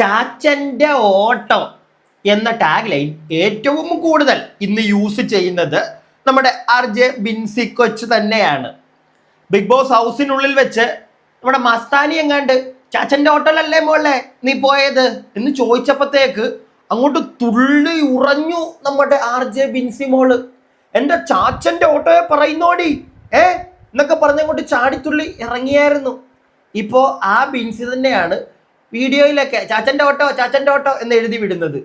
ചാച്ചന്റെ ഓട്ടം എന്ന tag line ഏറ്റവും കൂടുതൽ ഇന്ന് യൂസ് ചെയ്യുന്നത് നമ്മുടെ ആർ ജെ ബിൻസി കൊച്ച് തന്നെയാണ്. ബിഗ് ബോസ് ഹൗസിനുള്ളിൽ വെച്ച് നമ്മുടെ മസ്താനി എങ്ങാണ്ട് ചാച്ചന്റെ ഓട്ടോലല്ലേ മോളെ നീ പോയത്? എന്ന് ചോദിച്ചപ്പോഴത്തേക്ക് അങ്ങോട്ട് തുള്ളി ഉറഞ്ഞു നമ്മുടെ ആർ ജെ ബിൻസി മോൾ. എന്റെ ചാച്ചന്റെ ഓട്ടോയെ പറയുന്നോടി ഏ? എന്നൊക്കെ പറഞ്ഞങ്ങോട്ട് ചാടിത്തുള്ളി ഇറങ്ങിയായിരുന്നു. ഇപ്പോ ആ ബിൻസി തന്നെയാണ് വീഡിയോയിലൊക്കെ ചാച്ചന്റെ ഓട്ടോ ചാച്ചന്റെ ഓട്ടോ എന്ന് എഴുതി വിടുന്നത്.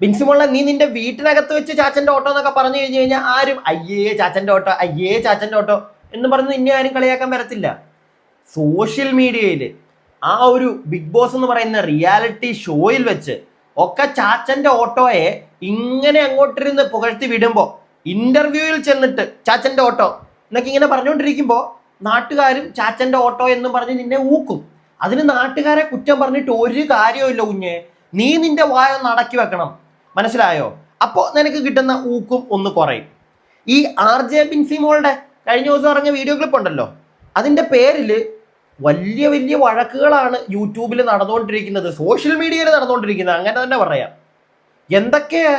ബിൻസി മോളെ നീ നിന്റെ വീട്ടിനകത്ത് വെച്ച് ചാച്ചന്റെ ഓട്ടോ എന്നൊക്കെ പറഞ്ഞു കഴിഞ്ഞു കഴിഞ്ഞാൽ ആരും അയ്യേ ചാച്ചന്റെ ഓട്ടോ അയ്യേ ചാച്ചന്റെ ഓട്ടോ എന്ന് പറഞ്ഞ് നിന്നെ ആരും കളിയാക്കാൻ വരത്തില്ല. സോഷ്യൽ മീഡിയയിൽ ആ ഒരു ബിഗ് ബോസ് എന്ന് പറയുന്ന റിയാലിറ്റി ഷോയിൽ വെച്ച് ഒക്കെ ചാച്ചന്റെ ഓട്ടോയെ ഇങ്ങനെ അങ്ങോട്ടിരുന്ന് പുകഴ്ത്തി വിടുമ്പോൾ ഇന്റർവ്യൂവിൽ ചെന്നിട്ട് ചാച്ചന്റെ ഓട്ടോ എന്നൊക്കെ ഇങ്ങനെ പറഞ്ഞുകൊണ്ടിരിക്കുമ്പോൾ നാട്ടുകാരും ചാച്ചന്റെ ഓട്ടോ എന്നും പറഞ്ഞ് നിന്നെ ഊക്കും. അതിന് നാട്ടുകാരെ കുറ്റം പറഞ്ഞിട്ട് ഒരു കാര്യവുമില്ല കുഞ്ഞെ. നീ നിന്റെ വായ ഒന്ന് അടക്കി വെക്കണം. മനസ്സിലായോ? അപ്പോൾ നിനക്ക് കിട്ടുന്ന ഊക്കും ഒന്ന് കുറയും. ഈ ആർ ജെ ബിൻസി മോളുടെ കഴിഞ്ഞ ദിവസം ഇറങ്ങിയ വീഡിയോ ക്ലിപ്പ് ഉണ്ടല്ലോ? അതിന്റെ പേരിൽ വലിയ വലിയ വഴക്കുകളാണ് യൂട്യൂബിൽ നടന്നുകൊണ്ടിരിക്കുന്നത് സോഷ്യൽ മീഡിയയിൽ നടന്നുകൊണ്ടിരിക്കുന്നത് അങ്ങനെ തന്നെ പറയാം. എന്തൊക്കെയാ?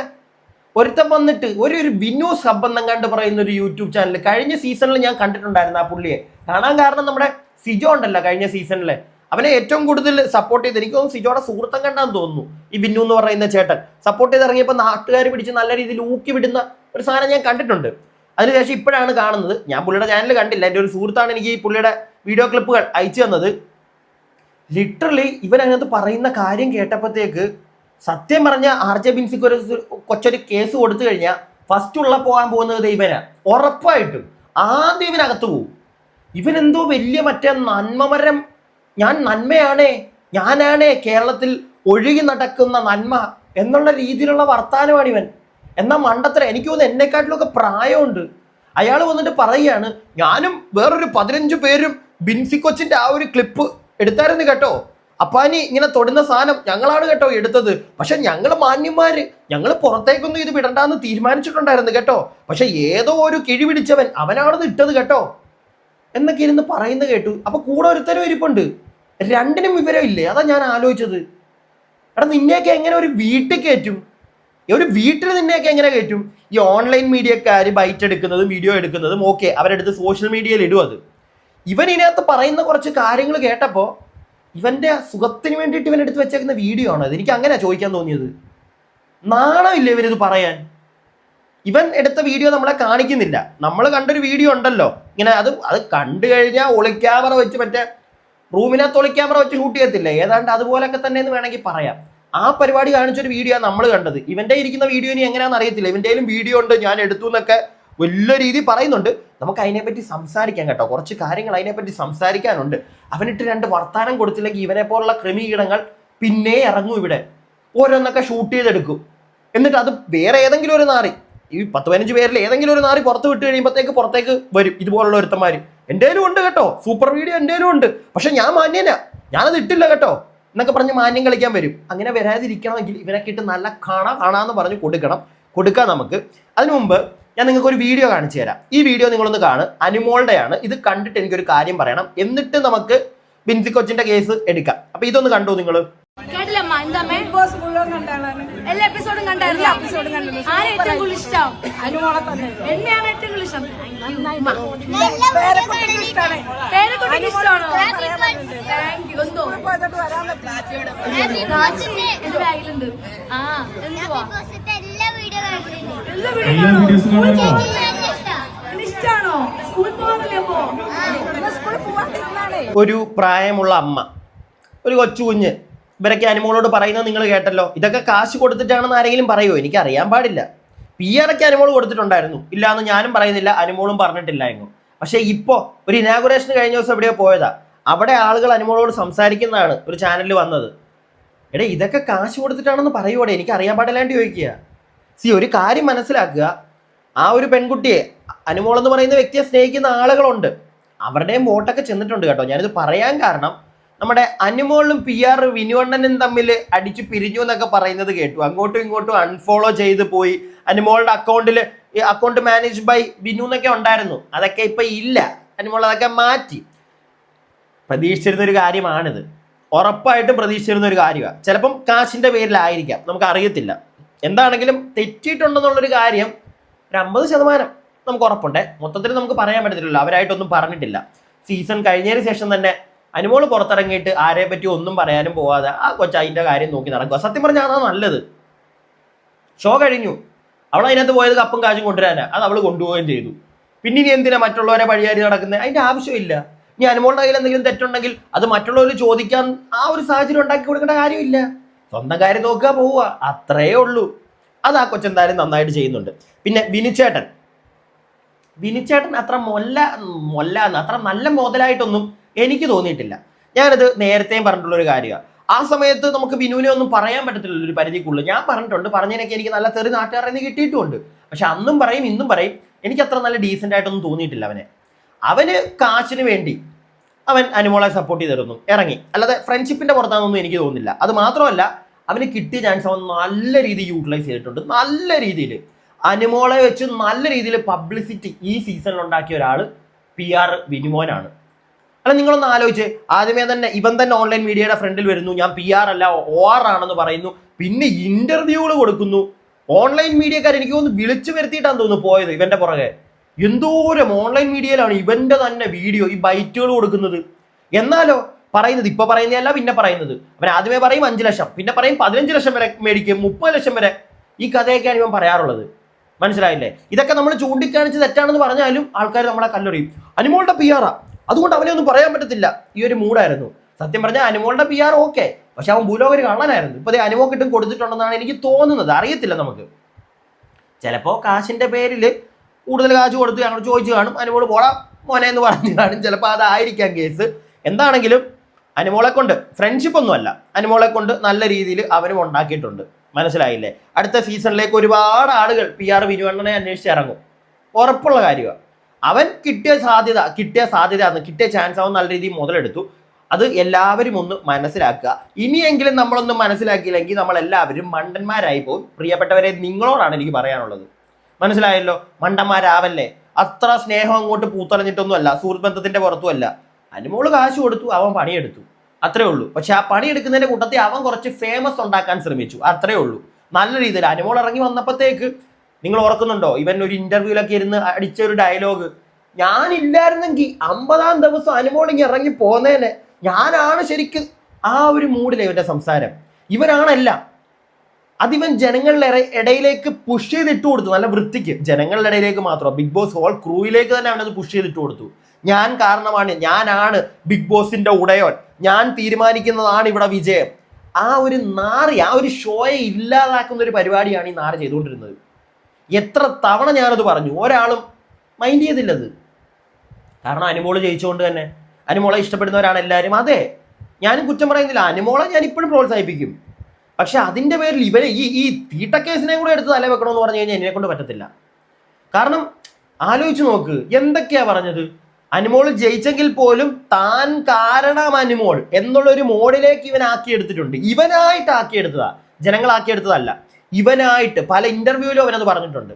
ഒരുത്തം വന്നിട്ട് ഒരു ഒരു ബിനു സംബന്ധം കണ്ട് പറയുന്ന ഒരു യൂട്യൂബ് ചാനൽ കഴിഞ്ഞ സീസണിൽ ഞാൻ കണ്ടിട്ടുണ്ടായിരുന്നു ആ പുള്ളിയെ. കാണാൻ കാരണം നമ്മുടെ സിജോ ഉണ്ടല്ലോ കഴിഞ്ഞ സീസണിലെ അവനെ ഏറ്റവും കൂടുതൽ സപ്പോർട്ട് ചെയ്ത് എനിക്ക് തോന്നുന്നു സിജോയുടെ സുഹൃത്തം കണ്ടാന്ന് തോന്നുന്നു. ഈ ബിന്നു എന്ന് പറയുന്ന ചേട്ടൻ. സപ്പോർട്ട് ചെയ്ത് ഇറങ്ങിയപ്പോൾ നാട്ടുകാർ പിടിച്ച് നല്ല രീതിയിൽ ഊക്കി വിടുന്ന ഒരു സാധനം ഞാൻ കണ്ടിട്ടുണ്ട്. അതിനുശേഷം ഇപ്പോഴാണ് കാണുന്നത്. ഞാൻ പുള്ളിയുടെ ചാനൽ കണ്ടില്ല. എന്റെ ഒരു സുഹൃത്താണ് എനിക്ക് ഈ പുള്ളിയുടെ വീഡിയോ ക്ലിപ്പുകൾ അയച്ചു തന്നത്. ലിറ്ററലി ഇവൻ അതിനകത്ത് പറയുന്ന കാര്യം കേട്ടപ്പോഴത്തേക്ക് സത്യം പറഞ്ഞ ആർ ജെ ബിൻസിക്ക് ഒരു കൊച്ചൊരു കേസ് കൊടുത്തു കഴിഞ്ഞാൽ ഫസ്റ്റ് ഉള്ള പോകാൻ പോകുന്നത് ദൈവനാണ് ഉറപ്പായിട്ടും. ആദ്യം ഇവനകത്ത് പോകും ഇവനെന്തോ വലിയ മറ്റേ നന്മമരം ഞാൻ നന്മയാണേ ഞാനാണേ കേരളത്തിൽ ഒഴുകി നടക്കുന്ന നന്മ എന്നുള്ള രീതിയിലുള്ള വർത്തമാനമാണ് ഇവൻ. എന്നാൽ മണ്ടത്തര എനിക്ക് തോന്നുന്നു എന്നെക്കാട്ടിലൊക്കെ പ്രായമുണ്ട്. അയാൾ വന്നിട്ട് പറയുകയാണ് ഞാനും വേറൊരു പതിനഞ്ച് പേരും ബിൻസി കൊച്ചിന്റെ ആ ഒരു ക്ലിപ്പ് എടുത്തായിരുന്നു കേട്ടോ. അപ്പാനി ഇങ്ങനെ തൊടുന്ന സാധനം ഞങ്ങളാണ് കേട്ടോ എടുത്തത്. പക്ഷെ ഞങ്ങൾ മാന്യന്മാര് ഞങ്ങൾ പുറത്തേക്കൊന്നും ഇത് വിടണ്ടെന്ന് തീരുമാനിച്ചിട്ടുണ്ടായിരുന്നു കേട്ടോ. പക്ഷെ ഏതോ ഒരു കിഴി പിടിച്ചവൻ അവനാണത് ഇട്ടത് കേട്ടോ. എന്നൊക്കെ ഇരുന്ന് പറയുന്നത് കേട്ടു. അപ്പൊ കൂടെ ഒരുത്തരം ഇരിപ്പുണ്ട്. രണ്ടിനും വിവരം ഇല്ലേ? അതാ ഞാൻ ആലോചിച്ചത്. എടാ നിന്നെയൊക്കെ എങ്ങനെ ഒരു വീട്ടിൽ കയറ്റും? ഒരു വീട്ടിൽ നിന്നെയൊക്കെ എങ്ങനെ കയറ്റും? ഈ ഓൺലൈൻ മീഡിയക്കാർ ബൈറ്റ് എടുക്കുന്നതും വീഡിയോ എടുക്കുന്നതും ഓക്കെ അവരെടുത്ത് സോഷ്യൽ മീഡിയയിൽ ഇടും അത്. ഇവൻ ഇതിനകത്ത് പറയുന്ന കുറച്ച് കാര്യങ്ങൾ കേട്ടപ്പോൾ ഇവന്റെ സുഖത്തിന് വേണ്ടിയിട്ട് ഇവൻ എടുത്ത് വെച്ചേക്കുന്ന വീഡിയോ ആണ് അത് എനിക്ക് അങ്ങനെ ചോദിക്കാൻ തോന്നിയത്. നാണമില്ല ഇവരിത് പറയാൻ? ഇവൻ എടുത്ത വീഡിയോ നമ്മളെ കാണിക്കുന്നില്ല. നമ്മൾ കണ്ടൊരു വീഡിയോ ഉണ്ടല്ലോ. ഇങ്ങനെ അത് അത് കണ്ടു കഴിഞ്ഞാൽ ഒളിക്യാമറ വെച്ച് മറ്റേ റൂമിനകത്ത് ഒളിക്യാമറ വെച്ച് ഷൂട്ട് ചെയ്യത്തില്ല? ഏതാണ്ട് അതുപോലൊക്കെ തന്നെ എന്ന് വേണമെങ്കിൽ പറയാം. ആ പരിപാടി കാണിച്ചൊരു വീഡിയോ നമ്മൾ കണ്ടത്. ഇവന്റെ ഇരിക്കുന്ന വീഡിയോ ഇനി എങ്ങനെയാണെന്ന് അറിയത്തില്ല. ഇവന്റെയിലും വീഡിയോ ഉണ്ട് ഞാൻ എടുത്തു എന്നൊക്കെ വലിയ രീതി പറയുന്നുണ്ട്. നമുക്ക് അതിനെപ്പറ്റി സംസാരിക്കാം കേട്ടോ. കുറച്ച് കാര്യങ്ങൾ അതിനെപ്പറ്റി സംസാരിക്കാനുണ്ട്. അവനിട്ട് രണ്ട് വർത്താനം കൊടുത്തില്ലെങ്കിൽ ഇവനെ പോലുള്ള ക്രിമികീടങ്ങൾ പിന്നെ ഇറങ്ങും ഇവിടെ. ഓരോന്നൊക്കെ ഷൂട്ട് ചെയ്തെടുക്കും. എന്നിട്ട് അത് വേറെ ഏതെങ്കിലും ഒരു നാറി. ഈ പത്ത് പതിനഞ്ച് പേരിൽ ഏതെങ്കിലും ഒരു നാറി പുറത്ത് വിട്ട് കഴിയുമ്പോഴത്തേക്ക് പുറത്തേക്ക് വരും. ഇതുപോലുള്ള ഒരുത്തന്മാർ എന്തേലും ഉണ്ട് കേട്ടോ. സൂപ്പർ വീഡിയോ എന്തേലും ഉണ്ട്. പക്ഷെ ഞാൻ മാന്യനാ. ഞാനത് ഇട്ടില്ല കേട്ടോ. എന്നൊക്കെ പറഞ്ഞ് മാന്യം കളിക്കാൻ വരും. അങ്ങനെ വരാതിരിക്കണമെങ്കിൽ ഇവനൊക്കെ ഇട്ട് നല്ല കാണാ കാണാന്ന് പറഞ്ഞ് കൊടുക്കണം. കൊടുക്കാം നമുക്ക്. അതിനു മുമ്പ് ഞാൻ നിങ്ങൾക്ക് ഒരു വീഡിയോ കാണിച്ചു തരാം. ഈ വീഡിയോ നിങ്ങളൊന്ന് കാണും അനുമോളുടെയാണ്. ഇത് കണ്ടിട്ട് എനിക്കൊരു കാര്യം പറയണം. എന്നിട്ട് നമുക്ക് ബിൻസി കൊച്ചിന്റെ കേസ് എടുക്കാം. അപ്പൊ ഇതൊന്ന് കണ്ടു നിങ്ങൾ കേട്ടില്ലമ്മ എന്താമ്മേ ബിഗ് ബോസ് മുഴുവൻ കണ്ടാണ് എല്ലാ എപ്പിസോഡും കണ്ടായിരുന്നു? എപ്പിസോഡ് കണ്ടു ആരെ ഏറ്റവും കൂടുതൽ ഇഷ്ടം? അനുമോളെ തന്നെ എന്നെയാണ് ഏറ്റവും കൂടുതൽ ഇഷ്ടം? പേരക്കുട്ടിക്ക് ഇഷ്ടമാണ്? പേരെ കുട്ടിക്ക് ഇഷ്ടമാണോ താങ്ക് യു എന്തോ? ആ എന്തുവാ? എല്ലാ വീഡിയോ സ്കൂളിൽ പോകാറില്ലേ അപ്പോ? സ്കൂളിൽ ഒരു പ്രായമുള്ള അമ്മ. ഒരു കൊച്ചു കുഞ്ഞ്. ഇവരൊക്കെ അനുമോളോട് പറയുന്നത് നിങ്ങൾ കേട്ടല്ലോ. ഇതൊക്കെ കാശ് കൊടുത്തിട്ടാണെന്ന് ആരെങ്കിലും പറയുമോ എനിക്ക് അറിയാൻ പാടില്ല. പി ആറൊക്കെ അനുമോൾ കൊടുത്തിട്ടുണ്ടായിരുന്നു. ഇല്ല എന്ന് ഞാനും പറയുന്നില്ല അനുമോളും പറഞ്ഞിട്ടില്ല എങ്ങും. പക്ഷേ ഇപ്പോൾ ഒരു ഇനാഗുറേഷൻ കഴിഞ്ഞ ദിവസം എവിടെയോ പോയതാ. അവിടെ ആളുകൾ അനുമോളോട് സംസാരിക്കുന്നതാണ് ഒരു ചാനലിൽ വന്നത്. എടേ ഇതൊക്കെ കാശ് കൊടുത്തിട്ടാണെന്ന് പറയുവോടെ? എനിക്ക് അറിയാൻ പാടില്ലാണ്ട് ചോദിക്കുക. സി ഒരു കാര്യം മനസ്സിലാക്കുക. ആ ഒരു പെൺകുട്ടിയെ അനുമോൾ എന്ന് പറയുന്ന വ്യക്തിയെ സ്നേഹിക്കുന്ന ആളുകളുണ്ട്. അവരുടെയും വോട്ടൊക്കെ ചെന്നിട്ടുണ്ട് കേട്ടോ. ഞാനിത് പറയാൻ കാരണം നമ്മുടെ അനുമോളും പി ആർ വിനുവണ്ണനും തമ്മിൽ അടിച്ചു പിരിഞ്ഞു എന്നൊക്കെ പറയുന്നത് കേട്ടു. അങ്ങോട്ടും ഇങ്ങോട്ടും അൺഫോളോ ചെയ്ത് പോയി. അനുമോളുടെ അക്കൗണ്ടിൽ അക്കൗണ്ട് മാനേജ് ബൈ വിനു എന്നൊക്കെ ഉണ്ടായിരുന്നു. അതൊക്കെ ഇപ്പൊ ഇല്ല. അനുമോൾ അതൊക്കെ മാറ്റി. പ്രതീക്ഷിച്ചിരുന്ന ഒരു കാര്യമാണിത്. ഉറപ്പായിട്ടും പ്രതീക്ഷിച്ചിരുന്ന ഒരു കാര്യമാണ് ചിലപ്പം കാശിന്റെ പേരിലായിരിക്കാം. നമുക്ക് അറിയത്തില്ല എന്താണെങ്കിലും തെറ്റിയിട്ടുണ്ടെന്നുള്ളൊരു കാര്യം ഒരു അമ്പത് ശതമാനം നമുക്ക് ഉറപ്പുണ്ടേ. മൊത്തത്തിൽ നമുക്ക് പറയാൻ പറ്റത്തില്ലല്ലോ. അവരായിട്ടൊന്നും പറഞ്ഞിട്ടില്ല. സീസൺ കഴിഞ്ഞതിന് ശേഷം തന്നെ അനുമോൾ പുറത്തിറങ്ങിയിട്ട് ആരെ പറ്റി ഒന്നും പറയാനും പോവാതെ ആ കൊച്ചു അതിന്റെ കാര്യം നോക്കി നടക്കുക. സത്യം പറഞ്ഞാൽ അതാ നല്ലത്. ഷോ കഴിഞ്ഞു. അവൾ അതിനകത്ത് പോയത് കപ്പും കാശും കൊണ്ടുവരാനാ. അത് അവൾ കൊണ്ടുപോവുകയും ചെയ്തു. പിന്നെ ഇനി എന്തിനാ മറ്റുള്ളവരെ പഴിയാരി നടക്കുന്നത് അതിന്റെ ആവശ്യമില്ല. ഇനി അനുമോളുടെ കയ്യിൽ എന്തെങ്കിലും തെറ്റുണ്ടെങ്കിൽ അത് മറ്റുള്ളവർ ചോദിക്കാൻ ആ ഒരു സാഹചര്യം ഉണ്ടാക്കി കൊടുക്കേണ്ട കാര്യമില്ല. സ്വന്തം കാര്യം നോക്കുക പോവുക. അത്രേ ഉള്ളൂ. അത് ആ കൊച്ചെന്തായാലും നന്നായിട്ട് ചെയ്യുന്നുണ്ട്. പിന്നെ വിനിച്ചേട്ടൻ. വിനിച്ചേട്ടൻ അത്ര മൊല്ല മൊല്ലന്ന് അത്ര നല്ല മുതലായിട്ടൊന്നും എനിക്ക് തോന്നിയിട്ടില്ല. ഞാനത് നേരത്തെയും പറഞ്ഞിട്ടുള്ള ഒരു കാര്യമാണ് ആ സമയത്ത് നമുക്ക് ബിനുവിനെ ഒന്നും പറയാൻ പറ്റത്തില്ല ഒരു പരിധിക്കുള്ളൂ ഞാൻ പറഞ്ഞിട്ടുണ്ട്. പറഞ്ഞതിനൊക്കെ എനിക്ക് നല്ല തെറി നാട്ടുകാരിൽ നിന്ന് കിട്ടിയിട്ടുമുണ്ട്. പക്ഷെ അന്നും പറയും ഇന്നും പറയും. എനിക്ക് അത്ര നല്ല ഡീസെന്റ് ആയിട്ടൊന്നും തോന്നിയിട്ടില്ല അവനെ. അവന് കാശിന് വേണ്ടി അവൻ അനുമോളെ സപ്പോർട്ട് ചെയ്തിരുന്നു. ഇറങ്ങി. അല്ലാതെ ഫ്രണ്ട്ഷിപ്പിന്റെ പുറത്താണെന്നൊന്നും എനിക്ക് തോന്നുന്നില്ല അത് മാത്രമല്ല അവന് കിട്ടിയ ചാൻസ് അവൻ നല്ല രീതിയിൽ യൂട്ടിലൈസ് ചെയ്തിട്ടുണ്ട്. നല്ല രീതിയിൽ. അനുമോളെ വെച്ച് നല്ല രീതിയിൽ പബ്ലിസിറ്റി ഈ സീസണിൽ ഉണ്ടാക്കിയ ഒരാൾ പി ആർ വിനുമോനാണ്. അല്ല നിങ്ങളൊന്ന് ആലോചിച്ച്. ആദ്യമേ തന്നെ ഇവൻ തന്നെ ഓൺലൈൻ മീഡിയയുടെ ഫ്രണ്ടിൽ വരുന്നു. ഞാൻ പി ആർ അല്ല ഒ ആർ ആണെന്ന് പറയുന്നു. പിന്നെ ഇന്റർവ്യൂകൾ കൊടുക്കുന്നു. ഓൺലൈൻ മീഡിയക്കാർ എനിക്ക് ഒന്ന് വിളിച്ചു വരുത്തിയിട്ടാണ് തോന്നുന്നു പോയത് ഇവന്റെ പുറകെ. എന്തോരം ഓൺലൈൻ മീഡിയയിലാണ് ഇവന്റെ തന്നെ വീഡിയോ ഈ ബൈറ്റുകൾ കൊടുക്കുന്നത്. എന്നാലോ പറയുന്നത് ഇപ്പൊ പറയുന്നതല്ല പിന്നെ പറയുന്നത്. അവൻ ആദ്യമേ പറയും അഞ്ച് ലക്ഷം പിന്നെ പറയും പതിനഞ്ച് ലക്ഷം വരെ മേടിക്കും മുപ്പത് ലക്ഷം വരെ. ഈ കഥയൊക്കെയാണ് ഇവൻ പറയാറുള്ളത്. മനസ്സിലായില്ലേ? ഇതൊക്കെ നമ്മൾ ചൂണ്ടിക്കാണിച്ച് തെറ്റാണെന്ന് പറഞ്ഞാലും ആൾക്കാർ നമ്മളെ കല്ലെറിയും. അനുമോളുടെ പി ആറാ അതുകൊണ്ട് അവനെ ഒന്നും പറയാൻ പറ്റത്തില്ല. ഈ ഒരു മൂഡായിരുന്നു. സത്യം പറഞ്ഞാൽ അനുമോളുടെ പി ആർ ഓക്കെ പക്ഷെ അവൻ ഭൂലോക ഒരു കള്ളനായിരുന്നു ഇപ്പൊ ദേ അനുമോ കിട്ടും കൊടുത്തിട്ടുണ്ടെന്നാണ് എനിക്ക് തോന്നുന്നത്. അറിയത്തില്ല നമുക്ക്. ചിലപ്പോ കാശിന്റെ പേരിൽ കൂടുതൽ കാശ് കൊടുത്ത് ഞങ്ങൾ ചോദിച്ചു കാണും. അനുമോൾ പോടാ മോനെ എന്ന് പറഞ്ഞു കാണും. ചിലപ്പോൾ അതായിരിക്കാം കേസ്. എന്താണെങ്കിലും അനുമോളെ കൊണ്ട് ഫ്രണ്ട്ഷിപ്പ് ഒന്നുമല്ല അനുമോളെ കൊണ്ട് നല്ല രീതിയിൽ അവനും ഉണ്ടാക്കിയിട്ടുണ്ട്. മനസ്സിലായില്ലേ? അടുത്ത സീസണിലേക്ക് ഒരുപാട് ആളുകൾ പി ആർ വിനുവണ്ണനെ അന്വേഷിച്ച് ഇറങ്ങും. ഉറപ്പുള്ള കാര്യമാണ് അവൻ കിട്ടിയ സാധ്യത കിട്ടിയ സാധ്യത കിട്ടിയ ചാൻസ് അവൻ നല്ല രീതിയിൽ മുതലെടുത്തു. അത് എല്ലാവരും ഒന്ന് മനസ്സിലാക്കുക. ഇനിയെങ്കിലും നമ്മളൊന്ന് മനസ്സിലാക്കിയില്ലെങ്കിൽ നമ്മൾ എല്ലാവരും മണ്ടന്മാരായി പോകും പ്രിയപ്പെട്ടവരെ നിങ്ങളോടാണ് എനിക്ക് പറയാനുള്ളത്. മനസ്സിലായല്ലോ? മണ്ടന്മാരാവല്ലേ? അത്ര സ്നേഹം അങ്ങോട്ട് പൂത്തളഞ്ഞിട്ടൊന്നുമല്ല. സുഹൃത്ത് ബന്ധത്തിന്റെ പുറത്തുമല്ല അനുമോൾ കാശ് കൊടുത്തു അവൻ പണിയെടുത്തു. അത്രേ ഉള്ളൂ. പക്ഷെ ആ പണിയെടുക്കുന്നതിന്റെ കൂട്ടത്തിൽ അവൻ കുറച്ച് ഫേമസ് ഉണ്ടാക്കാൻ ശ്രമിച്ചു. അത്രേ ഉള്ളൂ. നല്ല രീതിയിൽ. അനുമോൾ ഇറങ്ങി വന്നപ്പോഴത്തേക്ക് നിങ്ങൾ ഓർക്കുന്നുണ്ടോ? ഇവൻ ഒരു ഇന്റർവ്യൂലൊക്കെ ഇരുന്ന് അടിച്ച ഒരു ഡയലോഗ് ഞാനില്ലായിരുന്നെങ്കിൽ അമ്പതാം ദിവസം അനുമോൾ ഇറങ്ങി പോന്നേനെ. ഞാനാണ് ശരിക്കും ആ ഒരു മൂഡിലെ ഇവന്റെ സംസാരം. ഇവനാണല്ല. അതിവൻ ജനങ്ങളുടെ ഇടയിലേക്ക് പുഷ് ചെയ്തിട്ട് കൊടുത്തു. നല്ല വൃത്തിക്ക്. ജനങ്ങളുടെ ഇടയിലേക്ക് മാത്രം. ബിഗ് ബോസ് ഹോൾ ക്രൂയിലേക്ക് തന്നെ അവനത് പുഷ് ചെയ്തിട്ട് കൊടുത്തു. ഞാൻ കാരണമാണ്. ഞാനാണ് ബിഗ് ബോസിന്റെ ഉടയോൻ. ഞാൻ തീരുമാനിക്കുന്നതാണ് ഇവിടെ വിജയം. ആ ഒരു നാറി ആ ഒരു ഷോയെ ഇല്ലാതാക്കുന്ന ഒരു പരിപാടിയാണ് ഈ നാറ് ചെയ്തുകൊണ്ടിരുന്നത്. എത്ര തവണ ഞാനത് പറഞ്ഞു? ഒരാളും മൈൻഡ് ചെയ്തില്ലത്. കാരണം അനുമോൾ ജയിച്ചുകൊണ്ട് തന്നെ. അനുമോളെ ഇഷ്ടപ്പെടുന്നവരാണ് എല്ലാവരും അതെ ഞാനും കുറ്റം പറയുന്നില്ല. അനുമോളെ ഞാൻ ഇപ്പോഴും പ്രോത്സാഹിപ്പിക്കും. പക്ഷെ അതിന്റെ പേരിൽ ഇവരെ ഈ ഈ തീട്ടക്കേസിനെ കൂടെ എടുത്ത് തല വെക്കണമെന്ന് പറഞ്ഞു കഴിഞ്ഞാൽ എന്നെ കൊണ്ട് പറ്റത്തില്ല. കാരണം ആലോചിച്ച് നോക്ക് എന്തൊക്കെയാ പറഞ്ഞത്? അനുമോൾ ജയിച്ചെങ്കിൽ പോലും താൻ കാരണം അനുമോൾ എന്നുള്ളൊരു മോഡിലേക്ക് ഇവൻ ആക്കിയെടുത്തിട്ടുണ്ട്. ഇവനായിട്ട് ആക്കിയെടുത്തതാ. ജനങ്ങളാക്കിയെടുത്തതല്ല. ഇവനായിട്ട് പല ഇന്റർവ്യൂവിലും അവനത് പറഞ്ഞിട്ടുണ്ട്.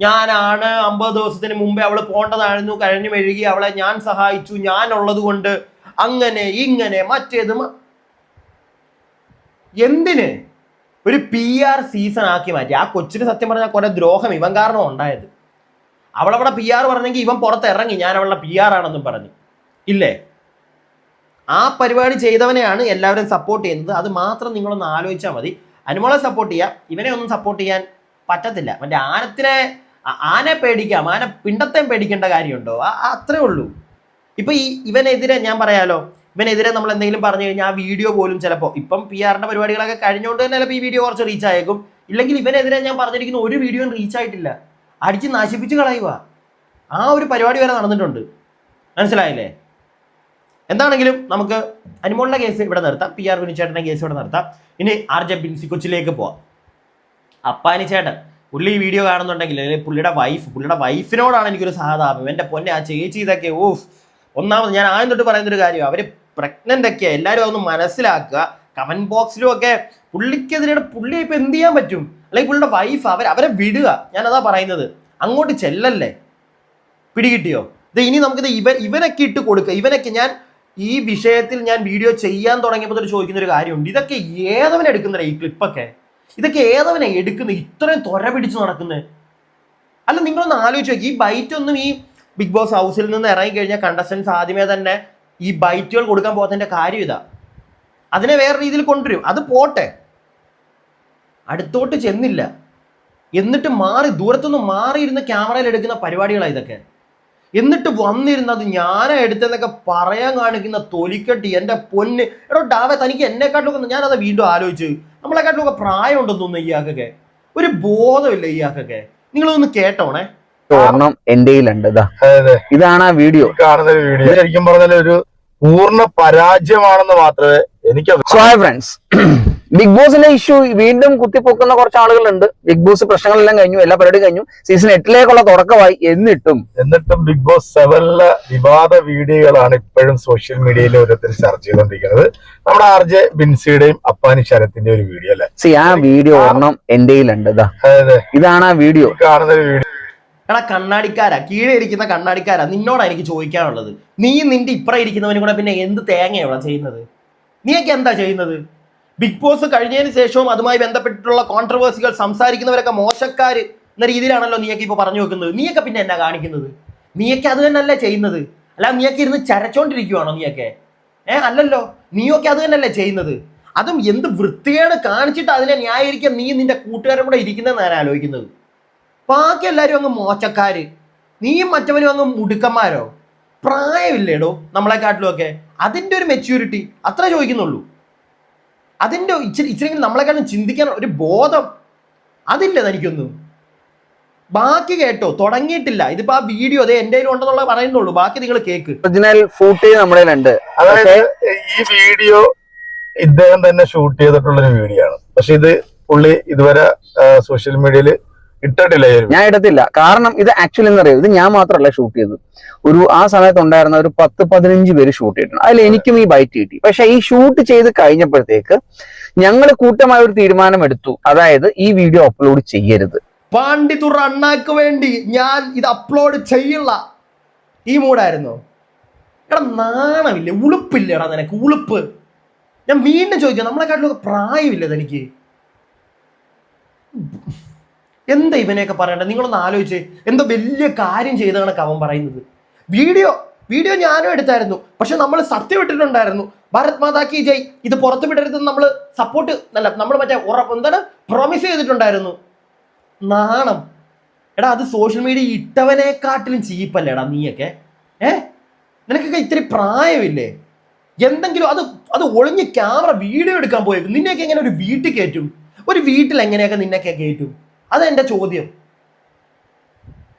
ഞാനാണ് അമ്പത് ദിവസത്തിന് മുമ്പേ അവൾ പോണ്ടതായിരുന്നു കഴിഞ്ഞു മെഴുകി അവളെ ഞാൻ സഹായിച്ചു ഞാൻ ഉള്ളത് കൊണ്ട് അങ്ങനെ ഇങ്ങനെ മറ്റേത് എന്തിന്? ഒരു പി ആർ സീസൺ ആക്കി മാറ്റി. ആ കൊച്ചിന് സത്യം പറഞ്ഞാൽ കുറെ ദ്രോഹം ഇവൻ കാരണം ഉണ്ടായത്. അവളവിടെ പി ആർ പറഞ്ഞെങ്കിൽ ഇവൻ പുറത്ത് ഇറങ്ങി. ഞാൻ അവളുടെ പി ആർ ആണെന്നും പറഞ്ഞു. ഇല്ലേ? ആ പരിപാടി ചെയ്തവനെയാണ് എല്ലാവരും സപ്പോർട്ട് ചെയ്യുന്നത്. അത് മാത്രം നിങ്ങളൊന്ന് ആലോചിച്ചാൽ മതി. അനുമോളെ സപ്പോർട്ട് ചെയ്യാം. ഇവനെ ഒന്നും സപ്പോർട്ട് ചെയ്യാൻ പറ്റത്തില്ല. മറ്റേ ആനത്തിനെ ആനെ പേടിക്കാം. ആന പിണ്ടത്തെയും പേടിക്കേണ്ട കാര്യമുണ്ടോ? അത്രേ ഉള്ളൂ. ഇപ്പൊ ഈ ഇവനെതിരെ ഞാൻ പറയാലോ? ഇവനെതിരെ നമ്മൾ എന്തെങ്കിലും പറഞ്ഞു കഴിഞ്ഞാൽ ആ വീഡിയോ പോലും ചിലപ്പോൾ ഇപ്പം പി ആറിന്റെ പരിപാടികളൊക്കെ കഴിഞ്ഞുകൊണ്ട് തന്നെ ചിലപ്പോൾ ഈ വീഡിയോ കുറച്ച് റീച്ച് ആയേക്കും. ഇല്ലെങ്കിൽ ഇവനെതിരെ ഞാൻ പറഞ്ഞിരിക്കുന്ന ഒരു വീഡിയോയും റീച്ച് ആയിട്ടില്ല. അടിച്ച് നശിപ്പിച്ച് കളയുക ആ ഒരു പരിപാടി വരെ നടന്നിട്ടുണ്ട്. മനസ്സിലായില്ലേ? എന്താണെങ്കിലും നമുക്ക് അനുമോളിന്റെ കേസ് ഇവിടെ നിർത്താം. പി ആർ വിനിച്ചേട്ടന്റെ കേസ് ഇവിടെ നിർത്താം. ഇനി ആർ ജെ ബിൻസി കൊച്ചിലേക്ക് പോവാം. അപ്പാനി ചേട്ടൻ പുള്ളി ഈ വീഡിയോ കാണുന്നുണ്ടെങ്കിൽ അല്ലെങ്കിൽ പുള്ളിയുടെ വൈഫ് പുള്ളിയുടെ വൈഫിനോടാണ് എനിക്കൊരു സഹതാപം. എന്റെ പൊന്നെ ആ ചേച്ചി ഇതൊക്കെ ഓഫ് ഒന്നാമത് ഞാൻ ആദ്യം തൊട്ട് പറയുന്നൊരു കാര്യം അവർ പ്രഗ്നന്റ് ഒക്കെ എല്ലാവരും അതൊന്ന് മനസ്സിലാക്കുക. കമന്റ് ബോക്സിലും ഒക്കെ പുള്ളിക്കെതിരെ പുള്ളി ഇപ്പം എന്ത് ചെയ്യാൻ പറ്റും? അല്ലെങ്കിൽ പുള്ളിയുടെ വൈഫ് അവർ അവരെ വിടുക. ഞാൻ അതാ പറയുന്നത്. അങ്ങോട്ട് ചെല്ലല്ലേ? പിടികിട്ടിയോ? ഇത് ഇനി നമുക്കിത് ഇവൻ ഇവനൊക്കെ ഇട്ട് കൊടുക്കുക. ഇവനൊക്കെ ഞാൻ ഈ വിഷയത്തിൽ ഞാൻ വീഡിയോ ചെയ്യാൻ തുടങ്ങിയപ്പോൾ ചോദിക്കുന്ന ഒരു കാര്യമുണ്ട്. ഇതൊക്കെ ഏതവനെ എടുക്കുന്ന ഈ ക്ലിപ്പൊക്കെ ഇതൊക്കെ ഏതവനെ എടുക്കുന്നത് ഇത്രയും തൊര പിടിച്ച് നടക്കുന്നത് അല്ല നിങ്ങളൊന്ന് ആലോചിച്ച് നോക്കി. ഈ ബൈറ്റ് ഒന്നും ഈ ബിഗ് ബോസ് ഹൗസിൽ നിന്ന് ഇറങ്ങി കഴിഞ്ഞാൽ കണ്ടസ്റ്റൻസ് ആദ്യമേ തന്നെ ഈ ബൈറ്റുകൾ കൊടുക്കാൻ പോകാത്തതിന്റെ കാര്യം ഇതാ. അതിനെ വേറെ രീതിയിൽ കൊണ്ടുവരും. അത് പോട്ടെ. അടുത്തോട്ട് ചെന്നില്ല. എന്നിട്ട് മാറി ദൂരത്തുനിന്ന് മാറിയിരുന്ന് ക്യാമറയിൽ എടുക്കുന്ന പരിപാടികളാണ് ഇതൊക്കെ. എന്നിട്ട് വന്നിരുന്നത് ഞാനാ എടുത്തെന്നൊക്കെ പറയാൻ കാണിക്കുന്ന തൊലിക്കെട്ടി എന്റെ പൊന്ന്. എടോ ഡാവെ തനിക്ക് എന്നെക്കാട്ടിലൊക്കെ ഞാനത് വീണ്ടും ആലോചിച്ച്. നമ്മളെക്കാട്ടിലൊക്കെ പ്രായമുണ്ടെന്ന് തോന്നുന്നു ഇയാൾക്കൊക്കെ. ഒരു ബോധമില്ല ഇയാൾക്കൊക്കെ. നിങ്ങളൊന്ന് കേട്ടോണേ. സ്വർണം എന്റെ കയ്യിലുണ്ട് ഇതാണ് ആ വീഡിയോ. കാണുന്ന ഒരു വീഡിയോ. ശരിക്കും പറഞ്ഞാൽ ഒരു പൂർണ പരാജയമാണെന്ന് മാത്രമേ എനിക്ക് സോ ഹായ് ഫ്രണ്ട്സ് ബിഗ് ബോസിന്റെ ഇഷ്യൂ വീണ്ടും കുത്തിപ്പൊക്കുന്ന കുറച്ച് ആളുകളുണ്ട്. ബിഗ് ബോസ് പ്രശ്നങ്ങളെല്ലാം കഴിഞ്ഞു എല്ലാ പരിപാടി കഴിഞ്ഞു. സീസൺ എട്ടിലേക്കുള്ള തുടക്കമായി എന്നിട്ടും. എന്നിട്ടും ബിഗ് ബോസ് സെവനിലെ വിവാദ വീഡിയോകളാണ് ഇപ്പോഴും സോഷ്യൽ മീഡിയയിൽ ഓരോരുത്തർ ചർച്ച ചെയ്തുകൊണ്ടിരിക്കുന്നത്. നമ്മുടെ ആർ ജെ ബിൻസിയുടെയും അപ്പാനി ശരത്തിന്റെ ഒരു വീഡിയോ അല്ലേ? സി ആ വീഡിയോ ഒരെണ്ണം എന്റെ കയ്യിലുണ്ട് ഇതാണ് ആ വീഡിയോ. കാണുന്ന ഒരു വീഡിയോ. എടാ കണ്ണാടിക്കാരാ. കീഴെ ഇരിക്കുന്ന കണ്ണാടിക്കാരാ. നിന്നോടാ എനിക്ക് ചോദിക്കാനുള്ളത്. നീ നിന്റെ ഇപ്പുറം ഇരിക്കുന്നവനും കൂടെ പിന്നെ എന്ത് തേങ്ങയാണ് ചെയ്യുന്നത്? നീയൊക്കെ എന്താ ചെയ്യുന്നത്? ബിഗ് ബോസ് കഴിഞ്ഞതിന് ശേഷവും അതുമായി ബന്ധപ്പെട്ടിട്ടുള്ള കോൺട്രവേഴ്സികൾ സംസാരിക്കുന്നവരൊക്കെ മോശക്കാര് എന്ന രീതിയിലാണല്ലോ നീയൊക്കെ ഇപ്പോൾ പറഞ്ഞു വെക്കുന്നത്. നീയൊക്കെ പിന്നെ എന്നാ കാണിക്കുന്നത്? നീയൊക്കെ അത് തന്നെയല്ലേ ചെയ്യുന്നത്? അല്ല നീയൊക്കെ ഇരുന്ന് ചരച്ചോണ്ടിരിക്കുവാണോ നീയൊക്കെ? ഏ അല്ലല്ലോ. നീയൊക്കെ അത് തന്നെയല്ലേ ചെയ്യുന്നത്? അതും എന്ത് വൃത്തികേട് കാണിച്ചിട്ട് അതിനെ ന്യായീകരിക്കാൻ നീ നിന്റെ കൂട്ടുകാരും കൂടെ ഇരിക്കുന്നതെന്ന് ഞാൻ ആലോചിക്കുന്നത്? ബാക്കി എല്ലാവരും അങ്ങ് മോശക്കാര്. നീയും മറ്റവനും അങ്ങ് മുടുക്കന്മാരോ? പ്രായമില്ലേടോ നമ്മളെക്കാട്ടിലും ഒക്കെ അതിന്റെ ഒരു മെച്യൂരിറ്റി അത്ര ചോദിക്കുന്നുള്ളൂ. അതിന്റെ ഇച്ചിരി ഇച്ചിരി നമ്മളെക്കാളും ചിന്തിക്കാൻ ഒരു ബോധം അതില്ല തനിക്കൊന്നും. ബാക്കി കേട്ടോ തുടങ്ങിയിട്ടില്ല. ഇതിപ്പോ ആ വീഡിയോ അതെ എന്റെ ഉണ്ടെന്നുള്ള പറയുന്നുള്ളൂ. ബാക്കി നിങ്ങൾ കേക്ക്. ഒറിജിനൽ ഫൂട്ടേജ് നമ്മുടെ അതായത് ഈ വീഡിയോ ഇദ്ദേഹം തന്നെ ഷൂട്ട് ചെയ്തിട്ടുള്ള ഒരു വീഡിയോ ആണ്. പക്ഷെ ഇത് പുള്ളി ഇതുവരെ സോഷ്യൽ മീഡിയയിൽ ഇട്ടിട്ടില്ല ഞാൻ ഇടത്തില്ല. കാരണം ഇത് ആക്ച്വലി എന്താ അറിയോ. ഇത് ഞാൻ മാത്രമല്ല ഷൂട്ട് ചെയ്തത്. ഒരു ആ സമയത്ത് ഉണ്ടായിരുന്ന ഒരു പത്ത് പതിനഞ്ച് പേര് ഷൂട്ട് ചെയ്തിട്ടുണ്ട്. അതിൽ എനിക്കും ഈ ബൈറ്റ് കിട്ടി. പക്ഷെ ഈ ഷൂട്ട് ചെയ്ത് കഴിഞ്ഞപ്പോഴത്തേക്ക് ഞങ്ങൾ കൂട്ടമായ ഒരു തീരുമാനം എടുത്തു അതായത് ഈ വീഡിയോ അപ്ലോഡ് ചെയ്യരുത്. പാണ്ടിത്തുറ അണ്ണാക്ക് വേണ്ടി ഞാൻ ഇത് അപ്ലോഡ് ചെയ്യില്ല ഈ മൂടായിരുന്നു എടാ നാണമില്ലേ? ഉളുപ്പില്ലടാ എടാ നിനക്ക്? ഉളുപ്പ്. ഞാൻ വീണ്ടും ചോദിക്കാം. നമ്മളെക്കാട്ടിലൊക്കെ പ്രായമില്ല തനിക്ക്? എന്താ ഇവനെയൊക്കെ പറയണ്ടത് നിങ്ങളൊന്ന് ആലോചിച്ച്. എന്തോ വലിയ കാര്യം ചെയ്ത കണക്ക് അവൻ പറയുന്നത്. വീഡിയോ വീഡിയോ ഞാനും എടുത്തായിരുന്നു. പക്ഷെ നമ്മൾ സത്യം ഇട്ടിട്ടുണ്ടായിരുന്നു. ഭാരത് മാതാ കി ജയ് ഇത് പുറത്തു വിടരുതെന്ന് നമ്മൾ സപ്പോർട്ട് അല്ല നമ്മൾ മറ്റേ ഉറപ്പ് എന്താണ്? പ്രോമിസ് ചെയ്തിട്ടുണ്ടായിരുന്നു. നാണം. എടാ അത് സോഷ്യൽ മീഡിയ ഇട്ടവനെക്കാട്ടിലും ചീപ്പല്ലേടാ നീയൊക്കെ? ഏ? നിനക്കൊക്കെ ഇത്തിരി പ്രായമില്ലേ? എന്തെങ്കിലും അത് അത് ഒളിഞ്ഞ് ക്യാമറ വീഡിയോ എടുക്കാൻ പോയേക്കും. നിന്നെയൊക്കെ എങ്ങനെ ഒരു വീട്ടിൽ കയറ്റും? ഒരു വീട്ടിൽ എങ്ങനെയൊക്കെ നിന്നെയൊക്കെ കയറ്റും? അതെന്റെ ചോദ്യം.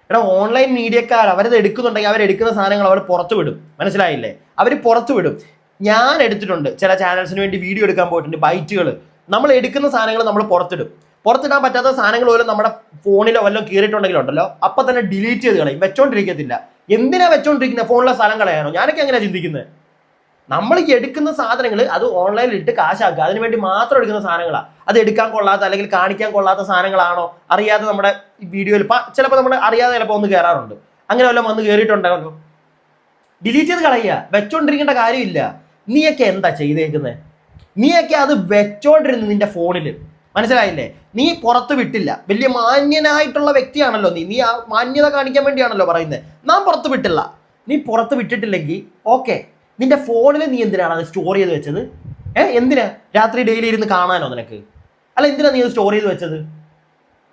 എടാ ഓൺലൈൻ മീഡിയക്കാർ അവരത് എടുക്കുന്നുണ്ടെങ്കിൽ അവരെടുക്കുന്ന സാധനങ്ങൾ അവർ പുറത്തു വിടും. മനസ്സിലായില്ലേ? അവർ പുറത്തു വിടും. ഞാൻ എടുത്തിട്ടുണ്ട്. ചില ചാനൽസിന് വേണ്ടി വീഡിയോ എടുക്കാൻ പോയിട്ടുണ്ട് ബൈറ്റുകൾ നമ്മൾ എടുക്കുന്ന സാധനങ്ങൾ നമ്മൾ പുറത്തിടും. പുറത്തിടാൻ പറ്റാത്ത സാധനങ്ങൾ പോലും നമ്മുടെ ഫോണിലോ വല്ലതും കീറിയിട്ടുണ്ടെങ്കിലുണ്ടല്ലോ അപ്പൊ തന്നെ ഡിലീറ്റ് ചെയ്ത് കളയും. വെച്ചോണ്ടിരിക്കത്തില്ല. എന്തിനാ വെച്ചോണ്ടിരിക്കുന്നത് ഫോണിലെ സ്ഥലം കളയാനോ ഞാനൊക്കെ എങ്ങനെയാണ് ചിന്തിക്കുന്നത് നമ്മൾ എടുക്കുന്ന സാധനങ്ങൾ അത് ഓൺലൈനിൽ ഇട്ട് കാശാക്കുക. അതിന് വേണ്ടി മാത്രം എടുക്കുന്ന സാധനങ്ങളാണ് അത് എടുക്കാൻ കൊള്ളാത്ത അല്ലെങ്കിൽ കാണിക്കാൻ കൊള്ളാത്ത സാധനങ്ങളാണോ? അറിയാതെ നമ്മുടെ വീഡിയോയിൽ ചിലപ്പോൾ നമ്മൾ അറിയാതെ ചിലപ്പോൾ ഒന്ന് കയറാറുണ്ട് അങ്ങനെ വല്ലതും വന്ന് കയറിയിട്ടുണ്ടായിരുന്നു ഡിലീറ്റ് ചെയ്ത് കളയുക. വെച്ചോണ്ടിരിക്കേണ്ട കാര്യമില്ല. നീയൊക്കെ എന്താ ചെയ്തേക്കുന്നത് നീയൊക്കെ അത് വെച്ചോണ്ടിരുന്നു നിന്റെ ഫോണിൽ മനസ്സിലായില്ലേ? നീ പുറത്ത് വിട്ടില്ല. വലിയ മാന്യനായിട്ടുള്ള വ്യക്തിയാണല്ലോ നീ. നീ ആ മാന്യത കാണിക്കാൻ വേണ്ടിയാണല്ലോ പറയുന്നത് നാം പുറത്ത് വിട്ടില്ല. നീ പുറത്ത് വിട്ടിട്ടില്ലെങ്കിൽ ഓക്കെ നിന്റെ ഫോണിൽ നീ എന്തിനാണ് അത് സ്റ്റോർ ചെയ്ത് വെച്ചത്? ഏ എന്തിനാ? രാത്രി ഡെയിലി ഇരുന്ന് കാണാനോ നിനക്ക്? അല്ല എന്തിനാ നീ അത് സ്റ്റോർ ചെയ്ത് വെച്ചത്?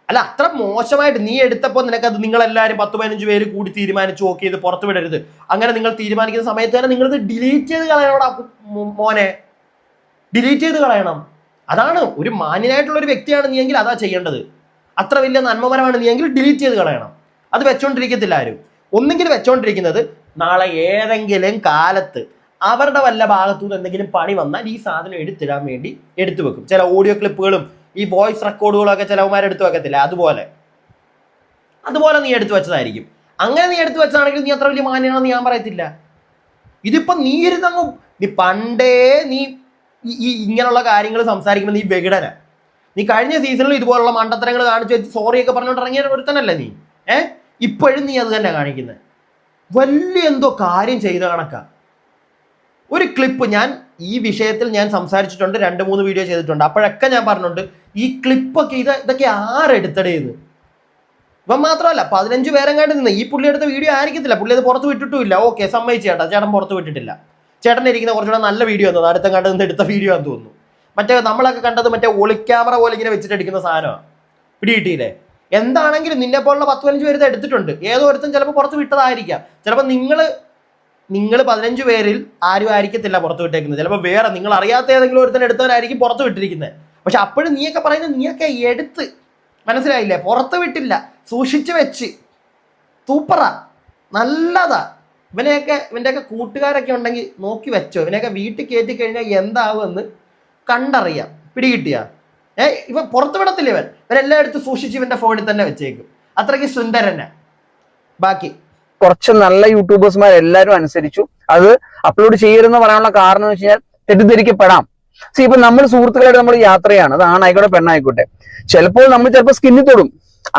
അല്ല അത്ര മോശമായിട്ട് നീ എടുത്തപ്പോൾ നിനക്ക് നിനക്കത് നിങ്ങളെല്ലാവരും പത്ത് പതിനഞ്ച് പേര് കൂടി തീരുമാനിച്ചു ഓക്കെ ഇത് പുറത്ത് വിടരുത്. അങ്ങനെ നിങ്ങൾ തീരുമാനിക്കുന്ന സമയത്ത് തന്നെ നിങ്ങളിത് ഡിലീറ്റ് ചെയ്ത് കളയണം മോനെ. ഡിലീറ്റ് ചെയ്ത് കളയണം. അതാണ് ഒരു മാന്യനായിട്ടുള്ള ഒരു വ്യക്തിയാണ് നീ എങ്കിൽ അതാ ചെയ്യേണ്ടത്. അത്ര വലിയ നന്മപരമാണ് എങ്കിൽ ഡിലീറ്റ് ചെയ്ത് കളയണം. അത് വെച്ചോണ്ടിരിക്കത്തില്ല ആരും. ഒന്നെങ്കിൽ വെച്ചോണ്ടിരിക്കുന്നത് നാളെ ഏതെങ്കിലും കാലത്ത് അവരുടെ വല്ല ഭാഗത്തു നിന്ന് എന്തെങ്കിലും പണി വന്നാൽ ഈ സാധനം എടുത്തിടാൻ വേണ്ടി എടുത്തു വെക്കും. ചില ഓഡിയോ ക്ലിപ്പുകളും ഈ വോയിസ് റെക്കോർഡുകളും ഒക്കെ ചിലവന്മാർ എടുത്തു വെക്കത്തില്ല? അതുപോലെ. അതുപോലെ നീ എടുത്തു വെച്ചതായിരിക്കും. അങ്ങനെ നീ എടുത്തു വെച്ചതാണെങ്കിൽ നീ അത്ര വലിയ മാന്യനാണെന്ന് ഞാൻ പറയത്തില്ല. ഇതിപ്പോ നീ നീ പണ്ടേ നീ ഈ- ഇങ്ങനെയുള്ള കാര്യങ്ങൾ സംസാരിക്കുമ്പോൾ നീ വികടന നീ കഴിഞ്ഞ സീസണിൽ ഇതുപോലുള്ള മണ്ടത്തരങ്ങൾ കാണിച്ചു വെച്ച് സോറിയൊക്കെ പറഞ്ഞുകൊണ്ട് ഇറങ്ങിയ ഒരുത്തനല്ലേ നീ? ഏഹ് ഇപ്പോഴും നീ അത് തന്നെ കാണിക്കുന്നത് വലിയ എന്തോ കാര്യം ചെയ്ത കണക്കാണ് ഒരു ക്ലിപ്പ് ഞാൻ ഈ വിഷയത്തിൽ ഞാൻ സംസാരിച്ചിട്ടുണ്ട് രണ്ട് മൂന്ന് വീഡിയോ ചെയ്തിട്ടുണ്ട്. അപ്പോഴൊക്കെ ഞാൻ പറഞ്ഞിട്ടുണ്ട് ഈ ക്ലിപ്പൊക്കെ ഇത് ഇതൊക്കെ ആരെടുത്തടേന്ന് ഇവൻ മാത്രമല്ല പതിനഞ്ച് പേരെങ്ങാണ്ട് നിന്ന് ഈ പുള്ളി എടുത്ത വീഡിയോ ആയിരിക്കത്തില്ല. പുള്ളി അത് പുറത്ത് വിട്ടിട്ടില്ല ഓക്കെ സമ്മതിച്ചു ചേട്ടാ. ചേട്ടൻ പുറത്ത് വിട്ടിട്ടില്ല. ചേട്ടൻ ഇരിക്കുന്ന കുറച്ചുകൂടെ നല്ല വീഡിയോ എന്ന് അടുത്ത കണ്ടത് നിന്ന് എടുത്ത വീഡിയോ എന്ന് തോന്നുന്നു. മറ്റേ നമ്മളൊക്കെ കണ്ടത് മറ്റേ ഒളിക്യാമറ പോലെ ഇങ്ങനെ വെച്ചിട്ട് എടുക്കുന്ന സാധനമാണ് പിടികിട്ടിയില്ലേ? എന്താണെങ്കിലും നിന്നെ പോലുള്ള പത്ത് പതിനഞ്ച് പേര് എടുത്തിട്ടുണ്ട്. ഏതോ ഒരുത്തും ചിലപ്പോൾ പുറത്ത് വിട്ടതായിരിക്കാം. ചിലപ്പോൾ നിങ്ങൾ നിങ്ങൾ പതിനഞ്ച് പേരിൽ ആരും ആയിരിക്കത്തില്ല പുറത്ത് വിട്ടേക്കുന്നത്. ചിലപ്പോൾ വേറെ നിങ്ങൾ അറിയാത്ത ഏതെങ്കിലും ഒരുത്തൻ എടുത്തവരായിരിക്കും പുറത്ത് വിട്ടിരിക്കുന്നത്. പക്ഷെ അപ്പോഴും നീയൊക്കെ പറയുന്നത് നീയൊക്കെ എടുത്ത്. മനസ്സിലായില്ലേ? പുറത്ത് വിട്ടില്ല. സൂക്ഷിച്ചു വെച്ച്. സൂപ്പറ. നല്ലതാ. ഇവനെയൊക്കെ ഇവന്റെയൊക്കെ കൂട്ടുകാരൊക്കെ ഉണ്ടെങ്കിൽ നോക്കി വെച്ചോ. ഇവനെയൊക്കെ വീട്ടിൽ കയറ്റി കഴിഞ്ഞാൽ എന്താവുമെന്ന് കണ്ടറിയാം. പിടികിട്ടിയ. ഏ ഇവ പുറത്തു വിടത്തില്ല ഇവൻ. ഇവരെല്ലാം എടുത്ത് സൂക്ഷിച്ച് ഇവന്റെ ഫോണിൽ തന്നെ വെച്ചേക്കും. അത്രയ്ക്ക് സുന്ദരനെ. ബാക്കി. കുറച്ച് നല്ല യൂട്യൂബേഴ്സ്മാർ എല്ലാവരും അനുസരിച്ചു. അത് അപ്ലോഡ് ചെയ്യരുതെന്ന് പറയാനുള്ള കാരണം എന്ന് വെച്ച് കഴിഞ്ഞാൽ തെറ്റിദ്ധരിക്കപ്പെടാം. സി ഇപ്പൊ നമ്മൾ സുഹൃത്തുക്കളായിട്ട് നമ്മൾ യാത്രയാണ്. അത് ആണായിക്കോട്ടെ പെണ്ണായിക്കോട്ടെ. ചിലപ്പോൾ നമ്മൾ ചിലപ്പോൾ സ്കിന്നിൽ തൊടും.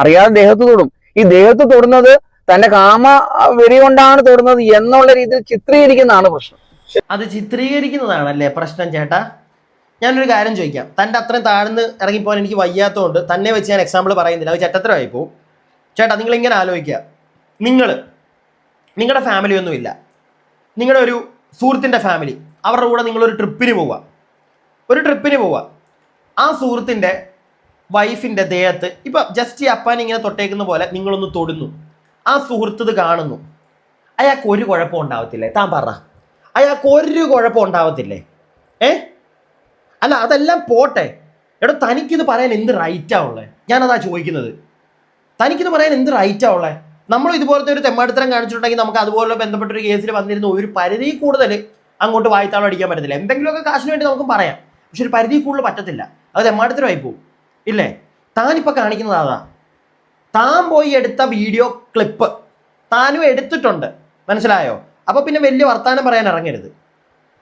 അറിയാതെ ദേഹത്ത് തൊടും. ഈ ദേഹത്ത് തൊടുന്നത് തന്റെ കാമ വെരി കൊണ്ടാണ് തൊടുന്നത് എന്നുള്ള രീതിയിൽ ചിത്രീകരിക്കുന്നതാണ് പ്രശ്നം. അത് ചിത്രീകരിക്കുന്നതാണല്ലേ പ്രശ്നം ചേട്ടാ? ഞാനൊരു കാര്യം ചോദിക്കാം. തന്റെ അത്രയും താഴ്ന്ന് ഇറങ്ങിപ്പോകാൻ എനിക്ക് വയ്യാത്തതുകൊണ്ട് തന്നെ വെച്ച് ഞാൻ എക്സാമ്പിൾ പറയുന്നില്ല. അത് ചട്ടത്തരമായി പോവും ചേട്ടാ നിങ്ങൾ ഇങ്ങനെ ആലോചിക്കുക. നിങ്ങൾ നിങ്ങളുടെ ഫാമിലി ഒന്നുമില്ല നിങ്ങളുടെ ഒരു സുഹൃത്തിന്റെ ഫാമിലി അവരുടെ കൂടെ നിങ്ങളൊരു ട്രിപ്പിന് പോവുക. ഒരു ട്രിപ്പിന് പോവുക. ആ സുഹൃത്തിന്റെ വൈഫിന്റെ ദേഹത്ത് ഇപ്പം ജസ്റ്റ് ഈ അപ്പാൻ ഇങ്ങനെ തൊട്ടേക്കുന്ന പോലെ നിങ്ങളൊന്ന് തൊടുന്നു. ആ സുഹൃത്ത് ഇത് കാണുന്നു. അയാൾക്ക് ഒരു കുഴപ്പം ഉണ്ടാവത്തില്ലേ? താൻ പറ. അയാൾക്ക് ഒരു കുഴപ്പം ഉണ്ടാവത്തില്ലേ? ഏ? അല്ല അതെല്ലാം പോട്ടെ. എടോ തനിക്കിത് പറയാൻ എന്ത് റൈറ്റാ ഉള്ളത് ഞാനതാ ചോദിക്കുന്നത്. തനിക്കിത് പറയാൻ എന്ത് റൈറ്റാ ഉള്ളത് നമ്മൾ ഇതുപോലത്തെ ഒരു തെമ്മാടിത്തരം കാണിച്ചിട്ടുണ്ടെങ്കിൽ നമുക്ക് അതുപോലെ ബന്ധപ്പെട്ട ഒരു കേസിൽ വന്നിരുന്ന ഒരു പരിധി കൂടുതൽ അങ്ങോട്ട് വായ്ത്താളം അടിക്കാൻ പറ്റത്തില്ല. എന്തെങ്കിലുമൊക്കെ കാശിന് വേണ്ടി നമുക്ക് പറയാം. പക്ഷെ ഒരു പരിധി കൂടുതൽ പറ്റത്തില്ല. അത് തെമ്മാടിത്തരമായി പോകും ഇല്ലേ? താനിപ്പോൾ കാണിക്കുന്നത് അതാ. താൻ പോയി എടുത്ത വീഡിയോ ക്ലിപ്പ് താനും എടുത്തിട്ടുണ്ട്. മനസ്സിലായോ? അപ്പോൾ പിന്നെ വലിയ വർത്തമാനം പറയാൻ ഇറങ്ങരുത്.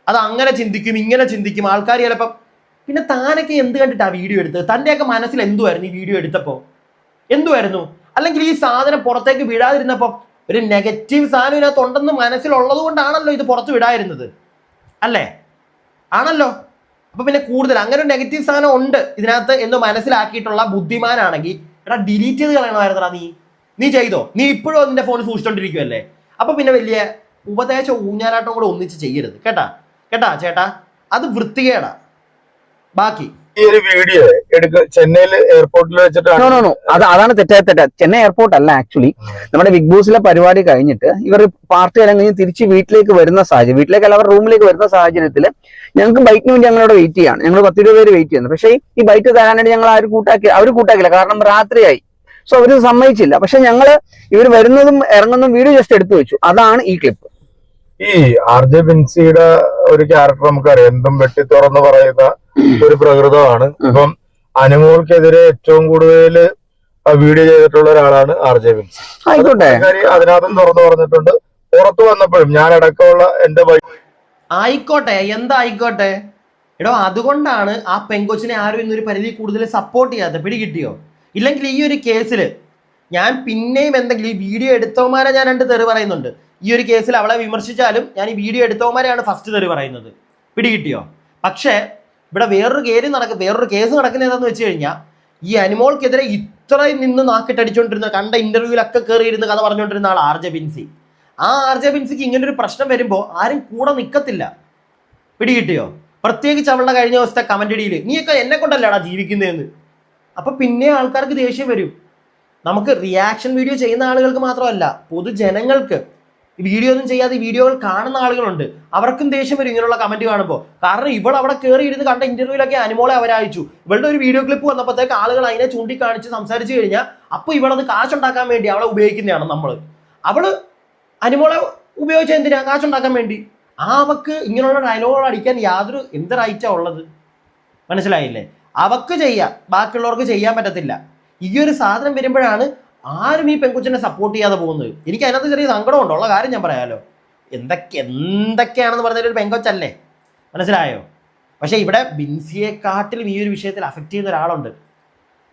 അത് അങ്ങനെ ചിന്തിക്കും ഇങ്ങനെ ചിന്തിക്കും. ആൾക്കാർ ചിലപ്പം പിന്നെ താനൊക്കെ എന്ത് കണ്ടിട്ടാ വീഡിയോ എടുത്തത്? തന്റെയൊക്കെ മനസ്സിൽ എന്തുമായിരുന്നു ഈ വീഡിയോ എടുത്തപ്പോൾ എന്തുമായിരുന്നു അല്ലെങ്കിൽ ഈ സാധനം പുറത്തേക്ക് വിടാതിരുന്നപ്പോൾ ഒരു നെഗറ്റീവ് സാധനം ഇതിനകത്ത് ഉണ്ടെന്ന് മനസ്സിലുള്ളത് കൊണ്ടാണല്ലോ ഇത് പുറത്ത് വിടാതിരുന്നത്. അല്ലേ? ആണല്ലോ? അപ്പൊ പിന്നെ കൂടുതൽ അങ്ങനെ ഒരു നെഗറ്റീവ് സാധനം ഉണ്ട് ഇതിനകത്ത് എന്ന് മനസ്സിലാക്കിയിട്ടുള്ള ബുദ്ധിമാനാണെങ്കിൽ എടാ ഡിലീറ്റ് ചെയ്ത് കളയണമായിരുന്നടാ നീ. നീ ചെയ്തോ? നീ ഇപ്പോഴും നിന്റെ ഫോൺ സൂക്ഷിച്ചോണ്ടിരിക്കുവല്ലേ? അപ്പൊ പിന്നെ വലിയ ഉപദേശ ഊഞ്ഞാലാട്ടം കൂടെ ഒന്നിച്ച് ചെയ്യരുത്. കേട്ടാ? കേട്ടാ ചേട്ടാ? അത് വൃത്തികേടാ. ബാക്കി. ഈ ഒരു വീഡിയോ എടുക്ക ചെന്നൈയിൽ എയർപോർട്ടിൽ വെച്ചിട്ടാണ് അത് അതാണ് തെറ്റായ തെറ്റാ. ചെന്നൈ എയർപോർട്ട് അല്ല ആക്ച്വലി നമ്മുടെ ബിഗ് ബോസിലെ പരിപാടി കഴിഞ്ഞിട്ട് ഇവർ പാർട്ടി എല്ലാം കഴിഞ്ഞ് തിരിച്ച് വീട്ടിലേക്ക് വരുന്ന സാഹചര്യം വീട്ടിലേക്ക് അല്ല അവർ റൂമിലേക്ക് വരുന്ന സാഹചര്യത്തിൽ ഞങ്ങൾക്ക് ബൈക്കിന് വേണ്ടി ഞങ്ങളവിടെ വെയിറ്റ് ചെയ്യാണ്. ഞങ്ങൾ പത്ത് ഇരുപത് പേര് വെയിറ്റ് ചെയ്യുന്നു. പക്ഷേ ഈ ബൈക്ക് തരാനായിട്ട് ഞങ്ങൾ ആരും കൂട്ടാക്കി അവർ കൂട്ടാക്കില്ല. കാരണം രാത്രിയായി. സോ അവർ സമ്മതിച്ചില്ല. പക്ഷെ ഞങ്ങൾ ഇവർ വരുന്നതും ഇറങ്ങുന്നതും വീഡിയോ ജസ്റ്റ് എടുത്തു വെച്ചു. അതാണ് ഈ ക്ലിപ്പ് ഈ ആർ ജെ ബിൻസിയുടെ ഒരു ക്യാരക്ടർ നമുക്കറിയാം. എന്തും വെട്ടി തുറന്ന് പറയുന്ന ഒരു പ്രകൃതമാണ്. ഇപ്പം അനുമോൾക്കെതിരെ ഏറ്റവും കൂടുതൽ വീഡിയോ ചെയ്തിട്ടുള്ള ഒരാളാണ് ആർ ജെ ബിൻസി. ആയിക്കോട്ടെ. അതിനകത്തും തുറന്നു പറഞ്ഞിട്ടുണ്ട്. പുറത്തു വന്നപ്പോഴും ഞാൻ അടക്കമുള്ള എന്റെ ആയിക്കോട്ടെ എന്തായിക്കോട്ടെ? എടോ അതുകൊണ്ടാണ് ആ പെങ്കൊച്ചിനെ ആരും ഇന്നൊരു പരിധി കൂടുതൽ സപ്പോർട്ട് ചെയ്യാത്തത് പിടികിട്ടിയോ? ഇല്ലെങ്കിൽ ഈ ഒരു കേസിൽ ഞാൻ പിന്നെയും എന്തെങ്കിലും ഈ വീഡിയോ എടുത്തവന്മാരെ ഞാൻ രണ്ട് തെറി പറയുന്നുണ്ട്. ഈ ഒരു കേസിൽ അവളെ വിമർശിച്ചാലും ഞാൻ ഈ വീഡിയോ എടുത്തവന്മാരെയാണ് ഫസ്റ്റ് തെറി പറയുന്നത്. പിടികിട്ടിയോ? പക്ഷേ ഇവിടെ വേറൊരു കേസ് നടക്ക വേറൊരു കേസ് നടക്കുന്നത് ഏതാന്ന് വെച്ച് കഴിഞ്ഞാൽ ഈ അനിമോൾക്കെതിരെ ഇത്രയും നിന്ന് നാക്കിട്ടടിച്ചുകൊണ്ടിരുന്ന കണ്ട ഇന്റർവ്യൂവിലൊക്കെ കയറിയിരുന്ന് കഥ പറഞ്ഞുകൊണ്ടിരുന്ന ആൾ ആർ ജെ ബിൻസി. ആ ആർ ജെ ബിൻസിക്ക് ഇങ്ങനെ ഒരു പ്രശ്നം വരുമ്പോൾ ആരും കൂടെ നിൽക്കത്തില്ല പിടികിട്ടിയോ? പ്രത്യേകിച്ച് അവളുടെ കഴിഞ്ഞ ദിവസത്തെ കമന്റ് ഇടിയിൽ നീയൊക്കെ എന്നെ കൊണ്ടല്ലേടാ ജീവിക്കുന്നതെന്ന് അപ്പൊ പിന്നെ ആൾക്കാർക്ക് ദേഷ്യം വരും. നമുക്ക് റിയാക്ഷൻ വീഡിയോ ചെയ്യുന്ന ആളുകൾക്ക് മാത്രമല്ല പൊതുജനങ്ങൾക്ക് വീഡിയോ ഒന്നും ചെയ്യാതെ വീഡിയോകൾ കാണുന്ന ആളുകളുണ്ട്. അവർക്കും ദേഷ്യം വരും ഇങ്ങനെയുള്ള കമന്റ് കാണുമ്പോൾ. കാരണം ഇവൾ അവിടെ കയറി ഇരുന്ന് കണ്ട ഇന്റർവ്യൂലൊക്കെ അനുമോളെ അവരായിച്ചു ഇവളുടെ ഒരു വീഡിയോ ക്ലിപ്പ് വന്നപ്പോഴത്തേക്ക് ആളുകൾ അതിനെ ചൂണ്ടിക്കാണിച്ച് സംസാരിച്ചു കഴിഞ്ഞാൽ അപ്പോൾ ഇവളത് കാശുണ്ടാക്കാൻ വേണ്ടി അവളെ ഉപയോഗിക്കുന്നതാണ് നമ്മൾ അവൾ അനുമോളെ ഉപയോഗിച്ച എന്തിനാ? കാശുണ്ടാക്കാൻ വേണ്ടി. ആ അവക്ക് ഇങ്ങനെയുള്ള ഡയലോഗുകൾ അടിക്കാൻ യാതൊരു എന്ത് റൈറ്റാ ഉള്ളത്? മനസ്സിലായില്ലേ? അവക്ക് ചെയ്യാം. ബാക്കിയുള്ളവർക്ക് ചെയ്യാൻ പറ്റത്തില്ല. ഈ ഒരു സാധനം വരുമ്പോഴാണ് ആരും ഈ പെൺകുച്ചിനെ സപ്പോർട്ട് ചെയ്യാതെ പോകുന്നത്? എനിക്ക് അതിനകത്ത് ചെറിയ സങ്കടമുണ്ട് ഉള്ള കാര്യം ഞാൻ പറയാമല്ലോ എന്തൊക്കെ എന്തൊക്കെയാണെന്ന് പറഞ്ഞാൽ ഒരു പെങ്കൊച്ചല്ലേ മനസ്സിലായോ? പക്ഷേ ഇവിടെ ബിൻസിയെക്കാട്ടിലും ഈ ഒരു വിഷയത്തിൽ അഫക്റ്റ് ചെയ്യുന്ന ഒരാളുണ്ട്.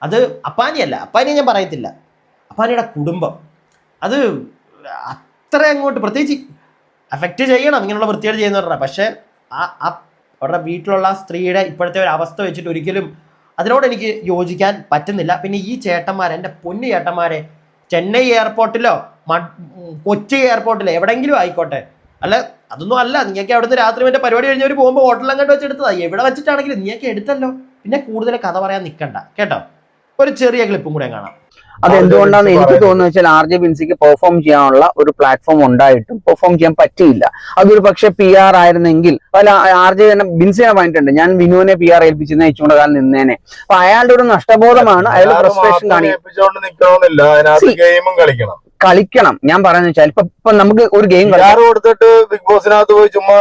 അത് അപ്പാനിയല്ല അപ്പാനിയെ ഞാൻ പറയത്തില്ല. അപ്പാനിയുടെ കുടുംബം. അത് അത്ര അങ്ങോട്ട് പ്രത്യേകിച്ച് അഫക്റ്റ് ചെയ്യണം. ഇങ്ങനെയുള്ള വൃത്തികേട് ചെയ്യുന്നവരുടെ പക്ഷേ ആ അവരുടെ വീട്ടിലുള്ള സ്ത്രീയുടെ ഇപ്പോഴത്തെ ഒരു അവസ്ഥ വെച്ചിട്ട് ഒരിക്കലും അതിനോട് എനിക്ക് യോജിക്കാൻ പറ്റുന്നില്ല. പിന്നെ ഈ ചേട്ടന്മാർ എന്റെ പൊന്നു ചേട്ടന്മാരെ ചെന്നൈ എയർപോർട്ടിലോ കൊച്ചി എയർപോർട്ടിലോ എവിടെയെങ്കിലും ആയിക്കോട്ടെ. അല്ല അതൊന്നും അല്ല. നിങ്ങൾക്ക് അവിടുന്ന് രാത്രി മറ്റേ പരിപാടി കഴിഞ്ഞവർ പോകുമ്പോൾ ഹോട്ടലിൽ അങ്ങോട്ട് വെച്ച് എവിടെ വെച്ചിട്ടാണെങ്കിലും നീയൊക്കെ എടുത്തല്ലോ. പിന്നെ കൂടുതൽ കഥ പറയാൻ നിൽക്കണ്ട കേട്ടോ? ഒരു ചെറിയ ക്ലിപ്പും കൂടെ കാണാം. അത് എന്തുകൊണ്ടാന്ന് എനിക്ക്. തോന്നുന്നത് വെച്ചാൽ ആർ ജെ ബിൻസിക്ക് പെർഫോം ചെയ്യാനുള്ള ഒരു പ്ലാറ്റ്ഫോം ഉണ്ടായിട്ടും പെർഫോം ചെയ്യാൻ പറ്റിയില്ല. അതൊരു പക്ഷെ പി ആർ ആയിരുന്നെങ്കിൽ അല്ല ആർ ജെ തന്നെ ബിൻസിനെ പറഞ്ഞിട്ടുണ്ട് ഞാൻ വിനുവിനെ പി ആർ ഏൽപ്പിച്ചെന്ന് വെച്ചുകൊണ്ട് കാലം നിന്നേനെ. അപ്പൊ അയാളുടെ ഒരു നഷ്ടബോധമാണ് അയാളുടെ ഫ്രസ്ട്രേഷൻ കാണിക്കുന്നത് കളിക്കണം. ഞാൻ പറയുന്നത് വെച്ചാൽ ഇപ്പൊ ഇപ്പൊ നമുക്ക് ഒരു ഗെയിം കൊടുത്തിട്ട് ബിഗ് ബോസിനകത്ത് പോയി ചുമ്മാ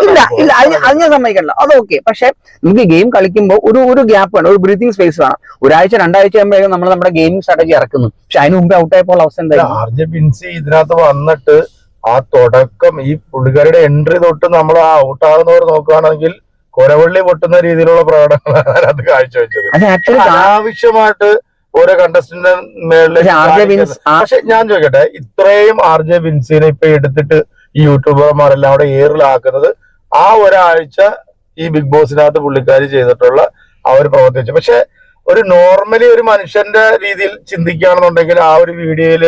ഇല്ല ഇല്ല അത് ഞാൻ സമ്മതിക്കണ്ട അത് ഓക്കെ പക്ഷെ നമുക്ക് ഗെയിം കളിക്കുമ്പോൾ ഒരു ഒരു ഗ്യാപ്പ് വേണം ഒരു ബ്രീത്തിങ് സ്പേസ് വേണം. ഒരാഴ്ച രണ്ടാഴ്ച ആകുമ്പോഴേക്കും നമ്മൾ നമ്മുടെ ഗെയിമിംഗ് സ്ട്രാറ്റജി ഇറക്കുന്നു. പക്ഷെ അതിന് മുമ്പേ ഔട്ടായപ്പോൾ അവസ്ഥ എന്തായാലും ഇതിനകത്ത് വന്നിട്ട് ആ തുടക്കം ഈ പുള്ളിക്കാരുടെ എൻട്രി തൊട്ട് നമ്മൾ ആ ഔട്ട് ഔട്ടാകുന്നവർ നോക്കുകയാണെങ്കിൽ കൊരവള്ളി പൊട്ടുന്ന രീതിയിലുള്ള പ്രകടനങ്ങളാണ് അതിനകത്ത് കാഴ്ചവെച്ചത്. അത് ആക്ച്വലി അനാവശ്യമായിട്ട് ഓരോ കണ്ടസ്റ്റന്റ് ആ- പക്ഷെ ഞാൻ ചോദിക്കട്ടെ ഇത്രയും ആർ ജെ വിൻസിനെ ഇപ്പൊ എടുത്തിട്ട് ഈ യൂട്യൂബർമാരെല്ലാം അവിടെ ഏറിലാക്കുന്നത് ആ ഒരാഴ്ച ഈ ബിഗ് ബോസിനകത്ത് പുള്ളിക്കാരി ചെയ്തിട്ടുള്ള ആ ഒരു പ്രവർത്തിച്ചു. പക്ഷെ ഒരു നോർമലി ഒരു മനുഷ്യന്റെ രീതിയിൽ ചിന്തിക്കുകയാണെന്നുണ്ടെങ്കിൽ ആ ഒരു വീഡിയോയിൽ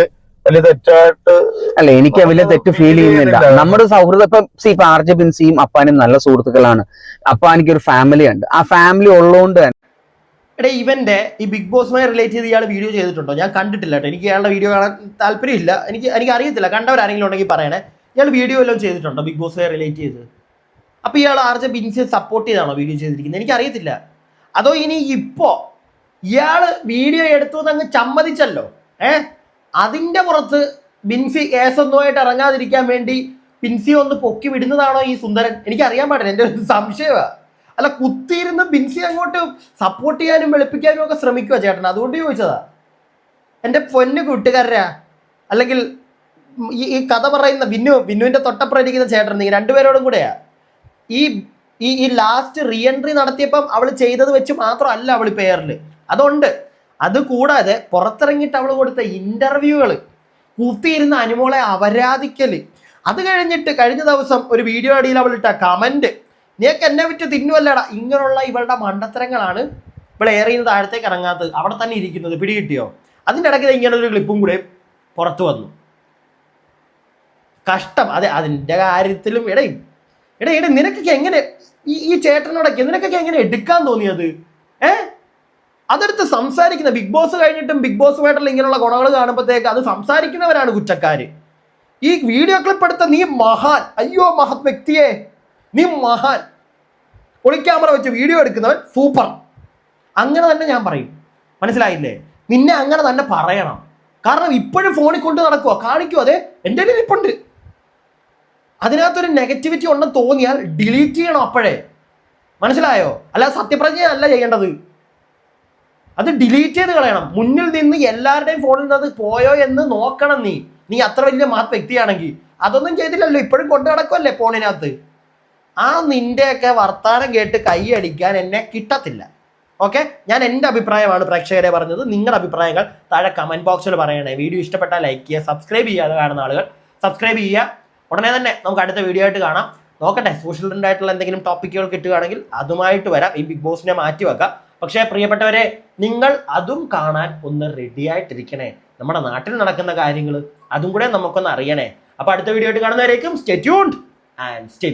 വലിയ തെറ്റായിട്ട് അല്ല എനിക്ക് വലിയ തെറ്റ് ഫീൽ ചെയ്യുന്നില്ല. നമ്മുടെ സൗഹൃദം ഇപ്പൊ സി ഇപ്പൊ ആർ ജെ ബിൻസിയും അപ്പാനും നല്ല സുഹൃത്തുക്കളാണ്. അപ്പാനിക്ക് ഒരു ഫാമിലി ഉണ്ട്. ആ ഫാമിലി ഉള്ളതുകൊണ്ട് തന്നെ എടേ ഇവന്റെ ഈ ബിഗ് ബോസുമായി റിലേറ്റ് ചെയ്ത് ഇയാൾ വീഡിയോ ചെയ്തിട്ടുണ്ടോ? ഞാൻ കണ്ടിട്ടില്ല കേട്ടോ. എനിക്ക് ഇയാളുടെ വീഡിയോ കാണാൻ താല്പര്യമില്ല. എനിക്ക് എനിക്ക് അറിയത്തില്ല. കണ്ടവരാരെങ്കിലും ഉണ്ടെങ്കിൽ പറയണേ. ഇയാൾ വീഡിയോ എല്ലാം ചെയ്തിട്ടുണ്ടോ ബിഗ് ബോസുമായി റിലേറ്റ് ചെയ്ത്? അപ്പോൾ ഇയാൾ ആർ ജെ ബിൻസിയെ സപ്പോർട്ട് ചെയ്താണോ വീഡിയോ ചെയ്തിരിക്കുന്നത്? എനിക്ക് അറിയത്തില്ല. അതോ ഇനി ഇപ്പോൾ ഇയാൾ വീഡിയോ എടുത്തു അങ്ങ് ചമ്മതിച്ചല്ലോ? ഏ? അതിന്റെ പുറത്ത് ബിൻസി കേസൊന്നുമായിട്ട് ഇറങ്ങാതിരിക്കാൻ വേണ്ടി ബിൻസി ഒന്ന് പൊക്കി വിടുന്നതാണോ ഈ സുന്ദരൻ? എനിക്കറിയാൻ പാടില്ല. എന്റെ ഒരു സംശയമാണ് അല്ല കുത്തിയിരുന്ന് ബിൻസി അങ്ങോട്ട് സപ്പോർട്ട് ചെയ്യാനും വെളുപ്പിക്കാനും ഒക്കെ ശ്രമിക്കുക ചേട്ടൻ. അതുകൊണ്ട് ചോദിച്ചതാ. എന്റെ പൊന്ന് കൂട്ടുകാരാ അല്ലെങ്കിൽ ഈ ഈ കഥ പറയുന്ന വിന്നു വിന്നുവിന്റെ തൊട്ടപ്പുറയിരിക്കുന്ന ചേട്ടൻ നീ രണ്ടുപേരോടും കൂടെയാ. ഈ ഈ ഈ ലാസ്റ്റ് റീ എൻട്രി നടത്തിയപ്പം അവൾ ചെയ്തത് വെച്ച് മാത്രമല്ല അവൾ പേരിൽ അതുണ്ട്. അത് കൂടാതെ പുറത്തിറങ്ങിയിട്ട് അവൾ കൊടുത്ത ഇന്റർവ്യൂകൾ കുത്തിയിരുന്ന അനുമോളെ അപരാധിക്കൽ അത് കഴിഞ്ഞിട്ട് കഴിഞ്ഞ ദിവസം ഒരു വീഡിയോ അടിയിൽ അവൾ ഇട്ട കമന്റ് നീക്ക് എന്നെ വിറ്റ് തിന്നുവല്ലടാ. ഇങ്ങനെയുള്ള ഇവളുടെ മണ്ടത്തരങ്ങളാണ് ഇവിടെ ഏറിയുന്ന താഴത്തേക്ക് ഇറങ്ങാത്തത്. അവിടെ തന്നെ ഇരിക്കുന്നത്. പിടികിട്ടിയോ? അതിന്റെ ഇടയ്ക്ക് ഇങ്ങനെ ഒരു ക്ലിപ്പും കൂടെ പുറത്തു വന്നു. കഷ്ടം. അതെ അതിന്റെ കാര്യത്തിലും എടേ എടേ എടേ നിനക്കൊക്കെ എങ്ങനെ ഈ ഈ ചേട്ടനോടൊക്കെ നിനക്കൊക്കെ എങ്ങനെ എടുക്കാൻ തോന്നിയത്? ഏ? അതെടുത്ത് സംസാരിക്കുന്ന ബിഗ് ബോസ് കഴിഞ്ഞിട്ടും ബിഗ് ബോസുമായിട്ടുള്ള ഇങ്ങനെയുള്ള ഗുണങ്ങൾ കാണുമ്പോഴത്തേക്ക് അത് സംസാരിക്കുന്നവരാണ് കുറ്റക്കാര്. ഈ വീഡിയോ ക്ലിപ്പ് എടുത്ത നീ മഹാൻ അയ്യോ മഹത് വ്യക്തിയെ. നീ മഹാൻ. ഒളിക്യാമറ വെച്ച് വീഡിയോ എടുക്കുന്നവൻ സൂപ്പർ. അങ്ങനെ തന്നെ ഞാൻ പറയും. മനസ്സിലായില്ലേ? നിന്നെ അങ്ങനെ തന്നെ പറയണം. കാരണം ഇപ്പോഴും ഫോണിൽ കൊണ്ട് നടക്കുക കാണിക്കുക അതെ എന്റെ കയ്യിൽ ഇരിപ്പുണ്ട്. അതിനകത്തൊരു നെഗറ്റിവിറ്റി ഉണ്ടെന്ന് തോന്നിയാൽ ഡിലീറ്റ് ചെയ്യണം അപ്പോഴേ. മനസ്സിലായോ? അല്ല സത്യപ്രജ്ഞ അല്ല ചെയ്യേണ്ടത്. അത് ഡിലീറ്റ് ചെയ്ത് കളയണം. മുന്നിൽ നിന്ന് എല്ലാവരുടെയും ഫോണിൽ നിന്ന് അത് പോയോ എന്ന് നോക്കണം നീ. നീ അത്ര വലിയ മഹത് വ്യക്തിയാണെങ്കിൽ. അതൊന്നും ചെയ്തില്ലല്ലോ. ഇപ്പോഴും കൊണ്ടു നടക്കുമല്ലേ ഫോണിനകത്ത് ആ നിന്റെയൊക്കെ വർത്താനം കേട്ട് കൈയടിക്കാൻ എന്നെ കിട്ടത്തില്ല. ഓക്കെ ഞാൻ എന്റെ അഭിപ്രായമാണ് പ്രേക്ഷകരെ പറഞ്ഞത്. നിങ്ങളുടെ അഭിപ്രായങ്ങൾ താഴെ കമന്റ് ബോക്സിൽ പറയണേ. വീഡിയോ ഇഷ്ടപ്പെട്ടാൽ ലൈക്ക് ചെയ്യുക സബ്സ്ക്രൈബ് ചെയ്യാതെ കാണുന്ന ആളുകൾ സബ്സ്ക്രൈബ് ചെയ്യുക. ഉടനെ തന്നെ നമുക്ക് അടുത്ത വീഡിയോ ആയിട്ട് കാണാം. നോക്കട്ടെ സോഷ്യൽ ആയിട്ടുള്ള എന്തെങ്കിലും ടോപ്പിക്കുകൾ കിട്ടുകയാണെങ്കിൽ അതുമായിട്ട് വരാം. ഈ ബിഗ് ബോസിനെ മാറ്റി വെക്കാം. പക്ഷേ പ്രിയപ്പെട്ടവരെ നിങ്ങൾ അതും കാണാൻ ഒന്ന് റെഡി ആയിട്ടിരിക്കണേ. നമ്മുടെ നാട്ടിൽ നടക്കുന്ന കാര്യങ്ങൾ അതും കൂടെ നമുക്കൊന്ന് അറിയണേ. അപ്പോൾ അടുത്ത വീഡിയോ ആയിട്ട് കാണുന്നവരേക്കും സ്റ്റേ ട്യൂൺഡ് ആൻഡ് സ്റ്റേ